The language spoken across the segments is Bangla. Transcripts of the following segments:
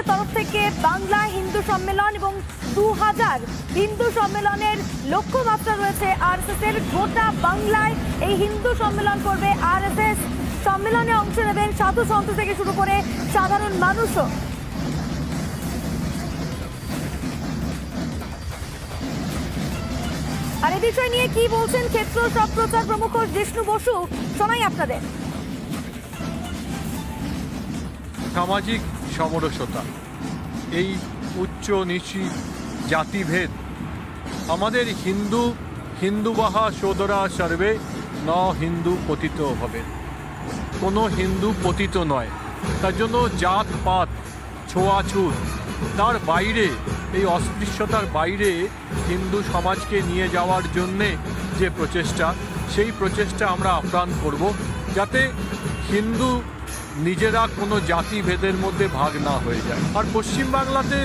এর তরফ থেকে বাংলা হিন্দু সম্মেলন এবং দু হাজার হিন্দু সম্মেলনের লক্ষ্যমাত্রা রয়েছে আরএসএস এর গোটা বাংলায় এই হিন্দু সম্মেলন করবে আরএসএস। সম্মেলনে অংশ নেবেন সাধু সন্ত থেকে শুরু করে সাধারণ মানুষও। আর এই বিষয় নিয়ে কি বলছেন ক্ষেত্র সম্প্রচার প্রমুখ জিষ্ণু বসু, শোনাই আপনাদের। সামাজিক সমরসতা। এই উচ্চ নিচু জাতিভেদ আমাদের হিন্দু, হিন্দুবাহা সোদরা সর্বে ন হিন্দু পতিত হবে। কোনো হিন্দু পতিত নয়। তার জন্য জাত পাত ছোঁয়াছুত তার বাইরে, এই অস্পৃশ্যতার বাইরে হিন্দু সমাজকে নিয়ে যাওয়ার জন্যে যে প্রচেষ্টা, সেই প্রচেষ্টা আমরা আপ্রাণ করব যাতে হিন্দু নিজেরা কোনো জাতিভেদের মধ্যে ভাগ না হয়ে যায়। আর পশ্চিমবাংলাতে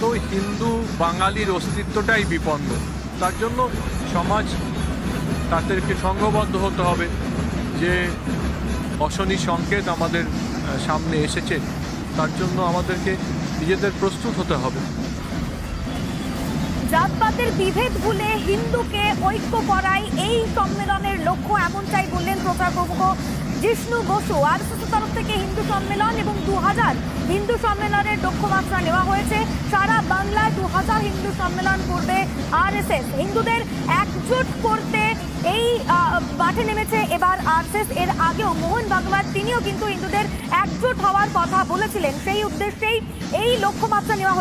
তো হিন্দু বাঙালির অস্তিত্বটাই বিপন্ন। তার জন্য সমাজ তাদেরকে সংঘবদ্ধ হতে হবে। যে অশনি সংকেত আমাদের সামনে এসেছে, তার জন্য আমাদেরকে নিজেদের প্রস্তুত হতে হবে। জাতপাতের বিভেদ ভুলে হিন্দুকে ঐক্য করাই এই সম্মেলনের লক্ষ্য, এমনটাই বললেন প্রচার প্রমুখ জিষ্ণু বসু আর তরফ থেকে হিন্দু সম্মেলন এবং দু হাজার হিন্দু সম্মেলনের লক্ষ্যমাত্রা নেওয়া হয়েছে। সারা বাংলায় দু হাজার হিন্দু সম্মেলন করবে আরএসএস হিন্দুদের একজোট করতে এই মাঠে নেমেছে এবার আরএসএস এর আগেও মোহন ভাগবত তিনিও কিন্তু হিন্দুদের একজোট হওয়ার কথা বলেছিলেন। সেই উদ্দেশ্যেই এই লক্ষ্যমাত্রা নেওয়া হয়েছে।